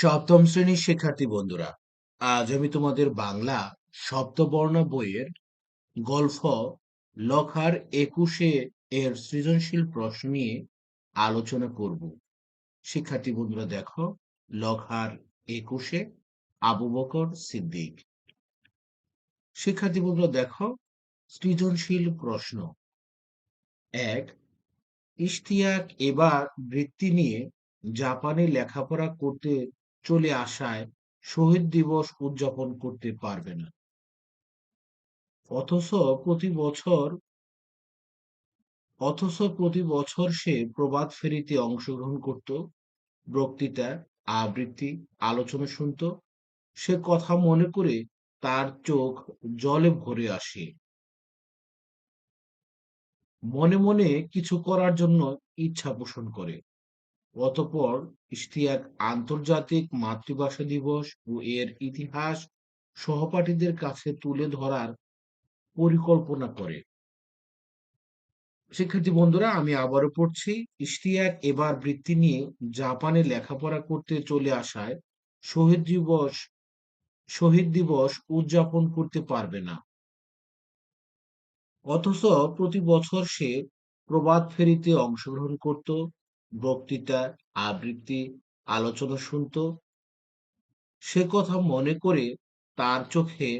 সপ্তম শ্রেণির শিক্ষার্থী বন্ধুরা, আজ আমি তোমাদের বাংলা সপ্তবর্ণ বইয়ের গল্প লখার একুশে এর সৃজনশীল প্রশ্ন নিয়ে আলোচনা করব। শিক্ষার্থী বন্ধুরা দেখো, লখার একুশে আবু বকর সিদ্দিক। শিক্ষার্থী বন্ধুরা দেখো, সৃজনশীল প্রশ্ন। এক, ইশতিয়াক এবার বৃত্তি নিয়ে জাপানে লেখাপড়া করতে চলে আসায় শহীদ দিবস উদযাপন করতে পারবে না। অথচ প্রতি বছর অথচ প্রতি বছর সে প্রবাদ ফেরিতে অংশগ্রহণ করত, বক্তৃতা, আবৃত্তি, আলোচনা শুনত, সে কথা মনে করে তার চোখ জলে ভরে আসে। মনে মনে কিছু করার জন্য ইচ্ছা পোষণ করে। অতঃপর ইশতিয়াক আন্তর্জাতিক মাতৃভাষা দিবস ও এর ইতিহাস সহপাঠীদের কাছে তুলে ধরার পরিকল্পনা করে। শিক্ষার্থী বন্ধুরা, আমি আবারও পড়ছি। ইশতিয়াক এবার বৃত্তি নিয়ে জাপানে লেখাপড়া করতে চলে আসায় শহীদ দিবস শহীদ দিবস উদযাপন করতে পারবে না। অথচ প্রতি বছর সে প্রবাদ ফেরিতে অংশগ্রহণ করত। বক্তৃতা, আবৃত্তি, আলোচনা শুনত। সে কথা মনে করে তার চোখে,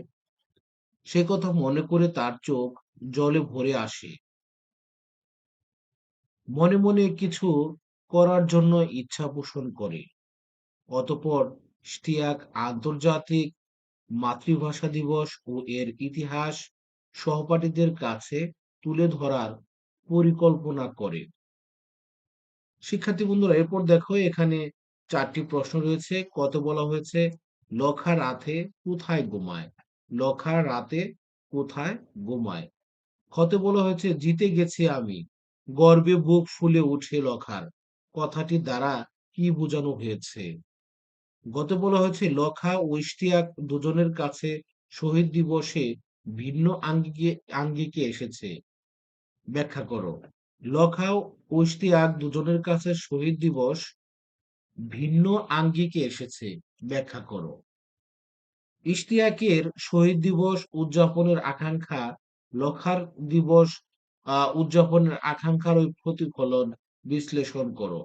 সে কথা মনে করে তার চোখ জলে ভরে আসে। মনে মনে কিছু করার জন্য ইচ্ছা পোষণ করে। অতপর স্টিয়াক আন্তর্জাতিক মাতৃভাষা দিবস ও এর ইতিহাস সহপাঠীদের কাছে তুলে ধরার পরিকল্পনা করে। শিক্ষার্থী বন্ধুরা, এরপর দেখো এখানে চারটি প্রশ্ন রয়েছে। কত বলা হয়েছে? লখা রাতে কোথায় ঘুমায়? লখা রাতে কোথায় ঘুমায়? ক্ষতে বলা হয়েছে? জিতে গেছি আমি। গর্বে বুক ফুলে উঠে লখার। কথাটি দ্বারা কি বোঝানো হয়েছে? গত বলা হয়েছে, লখা ও ইশতিয়াক দুজনের কাছে শহীদ দিবসে ভিন্ন আঙ্গিকে আঙ্গিকে এসেছে। ব্যাখ্যা করো। লখা ও দুজনের কাছে শহীদ দিবস ভিন্ন আঙ্গিকে এসেছে, ব্যাখ্যা করো। ইশতিয়াকের শহীদ দিবস উদযাপনের আকাঙ্ক্ষা, লখার দিবস উদযাপনের আকাঙ্ক্ষার ওই প্রতিফলন বিশ্লেষণ করো।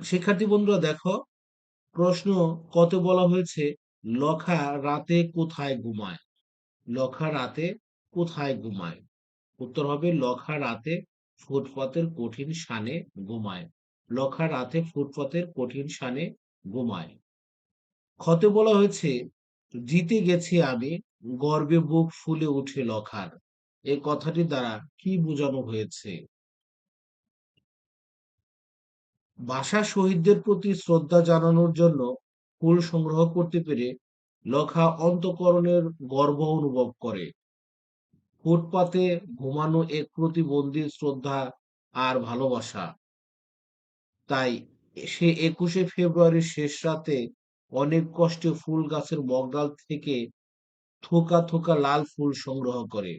শিক্ষার্থী বন্ধুরা দেখো, প্রশ্ন কত বলা হয়েছে? লখা রাতে কোথায় ঘুমায়? লখা রাতে কোথায় ঘুমায়? উত্তর হবে, লখা রাতে ফুটপথের কঠিন সানে ঘুমায়। লখা রাতে ফুটপথের কঠিন সানে ঘুমায়। ক্ষতে বলা হয়েছে, জিতে গেছি আমি, গর্বে বুক ফুলে উঠে লখার। এ কথাটি দ্বারা কি বোঝানো হয়েছে? ভাষা শহীদদের প্রতি শ্রদ্ধা জানানোর জন্য ফুল সংগ্রহ করতে পেরে লখা অন্তকরণের গর্ব অনুভব করে। ফুটপাতে ঘুমানো এক প্রতিবন্ধী শ্রদ্ধা আর ভালোবাসা। তাই সে একুশে ফেব্রুয়ারির শেষ রাতে অনেক কষ্টে ফুল গাছের মগডাল থেকে থোকা থোকা লাল ফুল সংগ্রহ করে।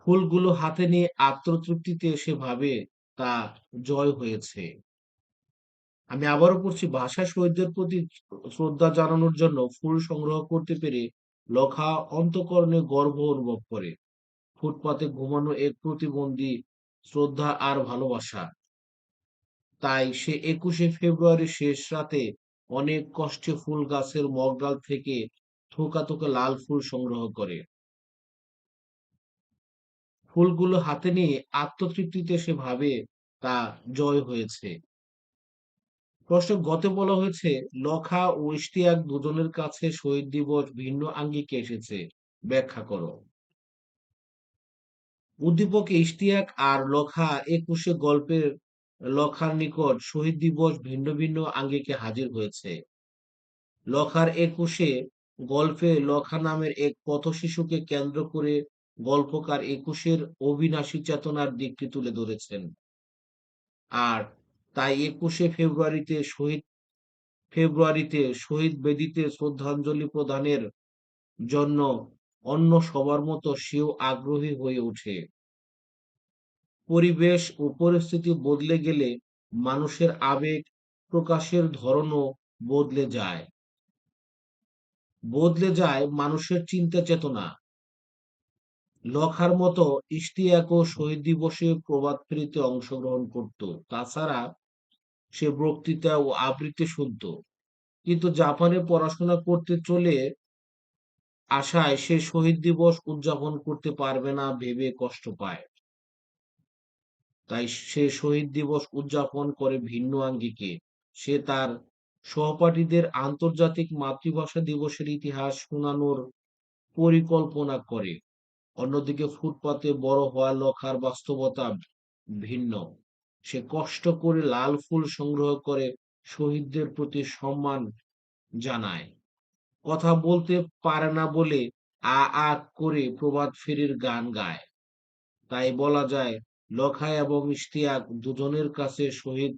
ফুলগুলো হাতে নিয়ে আত্মতৃপ্তিতে এসে ভাবে তা জয় হয়েছে। আমি আবারও পড়ছি ভাষা শহীদদের প্রতি শ্রদ্ধা জানানোর জন্য ফুল সংগ্রহ করতে পেরে লখা অন্তকরণে গর্ব অনুভব করে। ফুটপাতে ঘুমানো এক প্রতিবন্ধী, শ্রদ্ধা আর ভালোবাসা। তাই সে একুশে ফেব্রুয়ারি শেষ রাতে অনেক কষ্টে ফুল গাছের মগডাল থেকে থোকা থোকা লাল ফুল সংগ্রহ করে। ফুলগুলো হাতে নিয়ে আত্মতৃপ্তিতে সে ভাবে তা জয় হয়েছে। প্রশ্ন, গতে বলা হয়েছে লখা ও ইশতিয়াক দুজনের কাছে শহীদ দিবস ভিন্ন আঙ্গিকে এসেছে। ব্যাখ্যা করো। উদ্দীপক, ইশতিয়াক আর লখা একুশে গল্পের লখার নিকট শহীদ দিবস ভিন্ন ভিন্ন আঙ্গিকে হাজির হয়েছে। লখার একুশে গল্পে লখা নামের এক পথ শিশুকে কেন্দ্র করে গল্পকার একুশের অবিনাশী চেতনার দিকটি তুলে ধরেছেন। আর তাই একুশে ফেব্রুয়ারিতে শহীদ ফেব্রুয়ারিতে শহীদ বেদিতে শ্রদ্ধাঞ্জলি প্রদানের জন্য অন্য সবার মতো সেও আগ্রহী হয়ে ওঠে। পরিবেশ ও পরিস্থিতি বদলে গেলে মানুষের আবেগ, প্রকাশের ধরনও বদলে যায়। বদলে যায় মানুষের চিন্তা চেতনা। লখার মতো ইশতিয়াকও শহীদ দিবসে প্রবাদ ফেরিতে অংশগ্রহণ করত। তাছাড়া সে বক্তৃতা ও আবৃত্তি শুনত। কিন্তু জাপানে পড়াশোনা করতে চলে আশায় সে শহীদ দিবস উদযাপন করতে পারবে না ভেবে কষ্ট পায়। তাই সে শহীদ দিবস উদযাপন করে ভিন্ন আঙ্গিকে। সে তার সহপাঠীদের আন্তর্জাতিক মাতৃভাষা দিবসের ইতিহাস শোনানোর পরিকল্পনা করে। অন্যদিকে ফুটপাতে বড় হওয়া লখার বাস্তবতা ভিন্ন। সে কষ্ট করে লাল ফুল সংগ্রহ করে শহীদদের প্রতি সম্মান জানায়। কথা বলতে পারে না বলে আ আ করে প্রভাত ফেরির গান গায়। তাই বলা যায়, লখা এবং ইশতিয়াক দুজনের কাছে শহীদ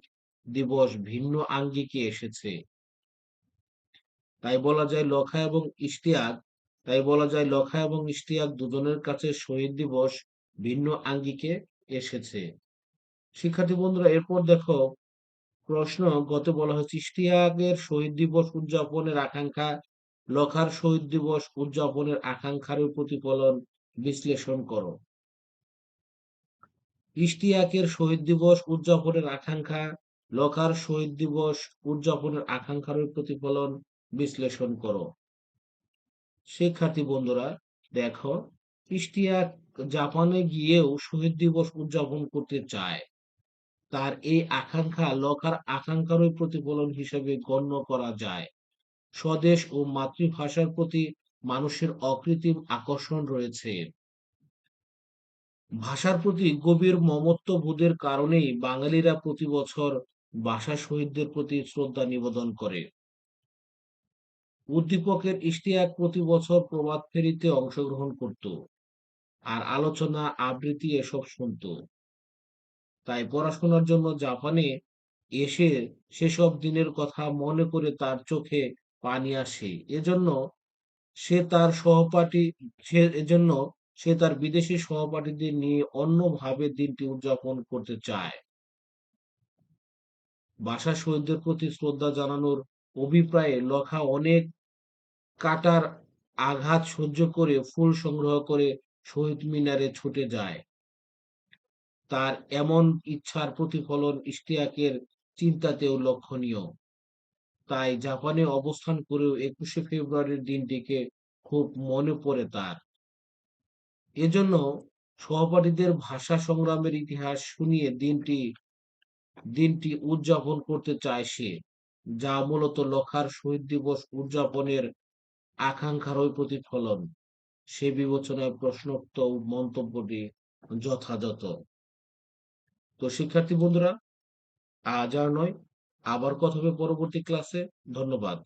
দিবস ভিন্ন আঙ্গিকে এসেছে। তাই বলা যায়, লখা এবং ইশতিয়াক, তাই বলা যায়, লখা এবং ইশতিয়াক দুজনের কাছে শহীদ দিবস ভিন্ন আঙ্গিকে এসেছে। শিক্ষার্থী বন্ধুরা, এরপর দেখো, প্রশ্ন, গত বলা হয়েছে, ইশতিয়াকের শহীদ দিবস উদযাপনের আকাঙ্ক্ষা, লখার শহীদ দিবস উদযাপনের আকাঙ্ক্ষার প্রতিফলন বিশ্লেষণ করো। ইশতিয়াকের শহীদ দিবস উদযাপনের আকাঙ্ক্ষা, লখার শহীদ দিবস উদযাপনের আকাঙ্ক্ষার প্রতিফলন বিশ্লেষণ করো। শিক্ষার্থী বন্ধুরা, দেখো, ইশতিয়াক জাপানে গিয়েও শহীদ দিবস উদযাপন করতে চায়। তার এই আকাঙ্ক্ষা, লখার আকাঙ্ক্ষারই প্রতিফলন হিসেবে গণ্য করা যায়। স্বদেশ ও মাতৃভাষার প্রতি মানুষের অকৃত্রিম আকর্ষণ রয়েছে। ভাষার প্রতি গভীর মমত্ববোধের কারণেই বাঙালিরা প্রতি বছর ভাষা শহীদদের প্রতি শ্রদ্ধা নিবেদন করে। উদ্দীপকের ইশতিয়াক প্রতি বছর প্রভাত ফেরিতে অংশগ্রহণ করত আর আলোচনা, আবৃত্তি এসব শুনত। তাই পড়াশোনার জন্য জাপানে এসে সেসব দিনের কথা মনে করে তার চোখে পানি আসে। এজন্য সে তার সহপাঠী, সে এজন্য সে তার বিদেশি সহপাঠীদের নিয়ে অন্যভাবে দিনটি উদযাপন করতে চায়। ভাষা শহীদদের প্রতি শ্রদ্ধা জানানোর অভিপ্রায়ে লখা অনেক কাটার আঘাত সহ্য করে ফুল সংগ্রহ করে শহীদ মিনারে ছুটে যায়। তার এমন ইচ্ছার প্রতিফলন ইশতিয়াকের চিন্তাতেও লক্ষণীয়। তাই জাপানে অবস্থান করেও একুশে ফেব্রুয়ারির দিনটিকে খুব মনে পড়ে তার। এজন্য সহপাঠীদের ভাষা সংগ্রামের ইতিহাস শুনিয়ে দিনটি দিনটি উদযাপন করতে চায় সে, যা মূলত লখার শহীদ দিবস উদযাপনের আকাঙ্ক্ষারই প্রতিফলন। সে বিবেচনায় প্রশ্নোক্ত মন্তব্যটি যথাযথ। তো শিক্ষার্থী বন্ধুরা আজ আর নয় আবার কথা হবে পরবর্তী ক্লাসে ধন্যবাদ।